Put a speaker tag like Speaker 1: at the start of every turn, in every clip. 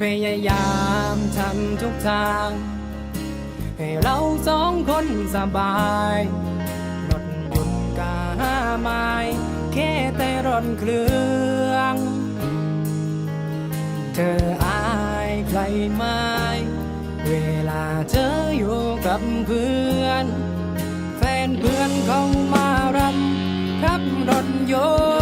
Speaker 1: พยายามทำทุกทาง ให้เราสองคนสบายรถยนต์กาไม้แค่แต่รถเครื่อง เธออายใครไหมเวลาเธออยู่กับเพื่อน แฟนเพื่อนเขามารับขับรถยนต์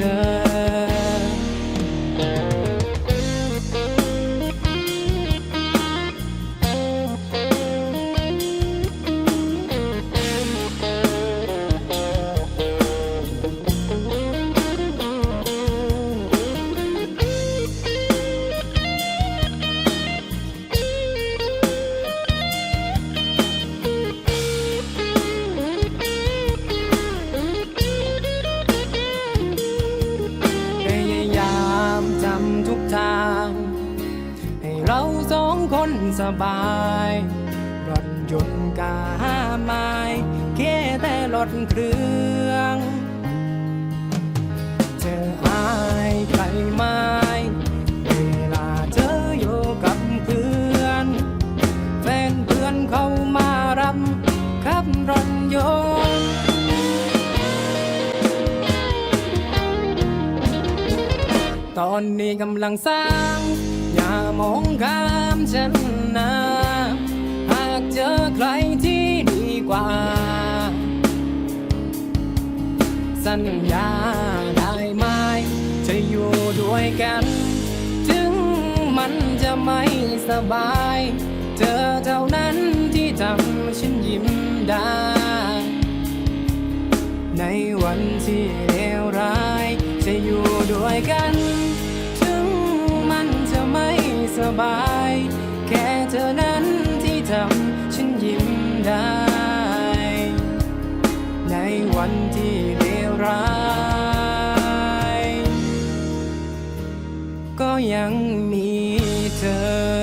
Speaker 1: เเราสองคนสบายรถยนต์กาไม้แค่แต่รถเครื่องเธออายใครไหมเวลาเธออยู่กับเพื่อน แฟนเพื่อนเขามารับขับรถยนต์ตอนนี้กำลังสร้างามองข้ามฉันนะหากเจอใครที่ดีกว่า สัญญาได้ไหมจะอยู่ด้วยกัน ถึงมันจะไม่สบายเจอเท่านั้นที่ทำฉันยิ้มได้ ในวันที่เลวร้าย จะอยู่ด้วยกัน สบาย แค่เธอนั้นที่ทำฉันยิ้มได้ ในวันที่เลวร้าย ก็ยังมีเธอ